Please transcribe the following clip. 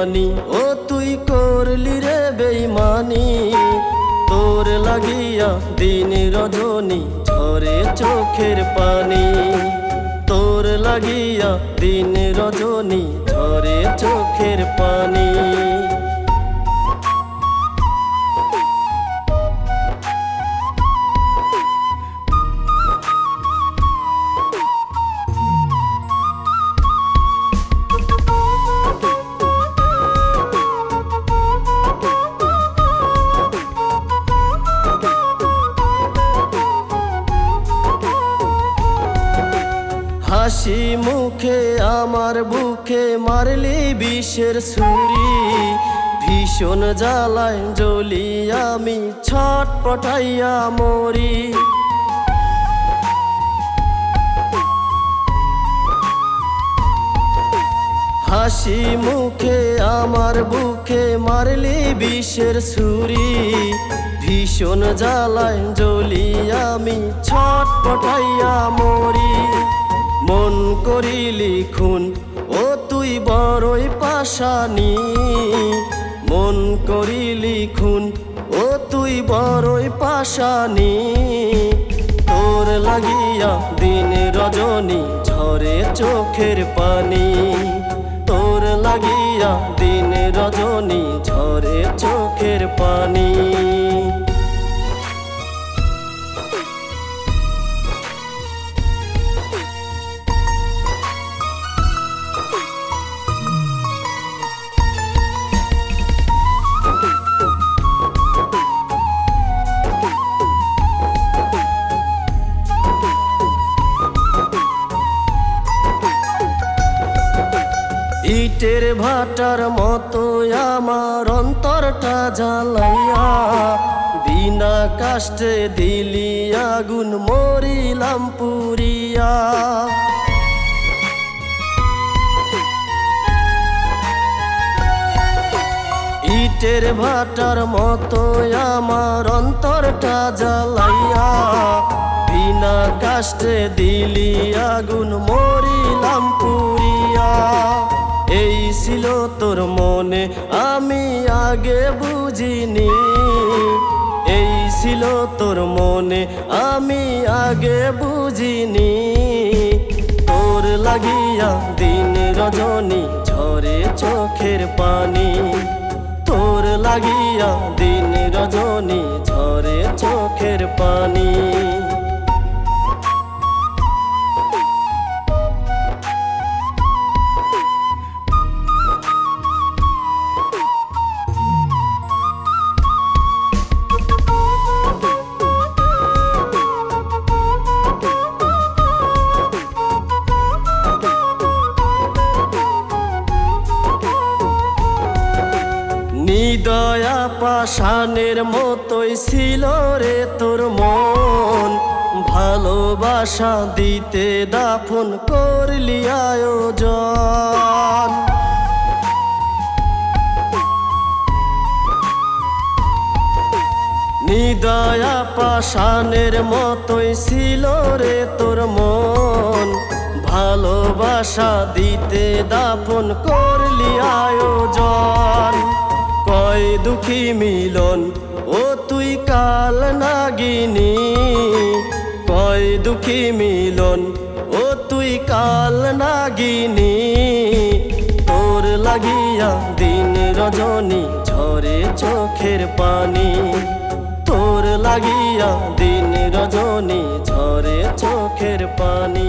জানি। ও তুই করলি রে বেইমানি। তোর লাগিয়া দিন রজনী, ঝরে চোখের পানি। তোর লাগিয়া দিন রজনী, ঝরে চোখের পানি। হাসি মুখে আমার বুকে মারলি বিষের ছুরি। ভীষণ জ্বালায় জ্বলি আমি ছটপটাইয়া মরি। হাসি মুখে আমার বুকে মারলি বিষের ছুরি। ভীষণ জ্বালায় জ্বলি আমি ছটপটাইয়া মরি। মন করি লিখুন, ও তুই বড়ই পাশানি। মন করি লিখুন, ও তুই বড়ই পাশানি। তোর লাগিয়া দিন রজনী, ঝরে চোখের পানি। তোর লাগিয়া দিন রজনী, ঝরে চোখের পানি। ইটের ভাটার মতো আমার অন্তরটা জ্বালাইয়া, বিনা কাষ্টে দিলি আগুন মরিলাম পুরিয়া। ইটের ভাটার মতো আমার অন্তরটা জ্বালাইয়া, বিনা কাষ্টে দিলি আগুন মরিলাম পুরিয়া। এই ছিল তোর মনে, আমি আগে বুঝিনি। এই ছিল তোর মনে, আমি আগে বুঝিনি। তোর লাগিয়া দিন রজনী ঝরে চোখের পানি। তোর লাগিয়া দিন রজনী ঝরে চোখের পানি। নিদয়া পাষাণের মতোই ছিল রে তোর মন। ভালোবাসা দিতে দাফন করলি আয়োজন। নিদয়া পাষাণের মতোই ছিল রে তোর মন। ভালোবাসা দিতে দাফন করলি আয়োজন। কয় দুঃখী মিলন, ও তুই কাল নাগিনী। কয় দুঃখী মিলন, ও তুই কাল নাগিনী। তোর লাগিয়া দিন রজনী, ঝরে চোখের পানি। তোর লাগিয়া দিন রজনী, ঝরে চোখের পানি।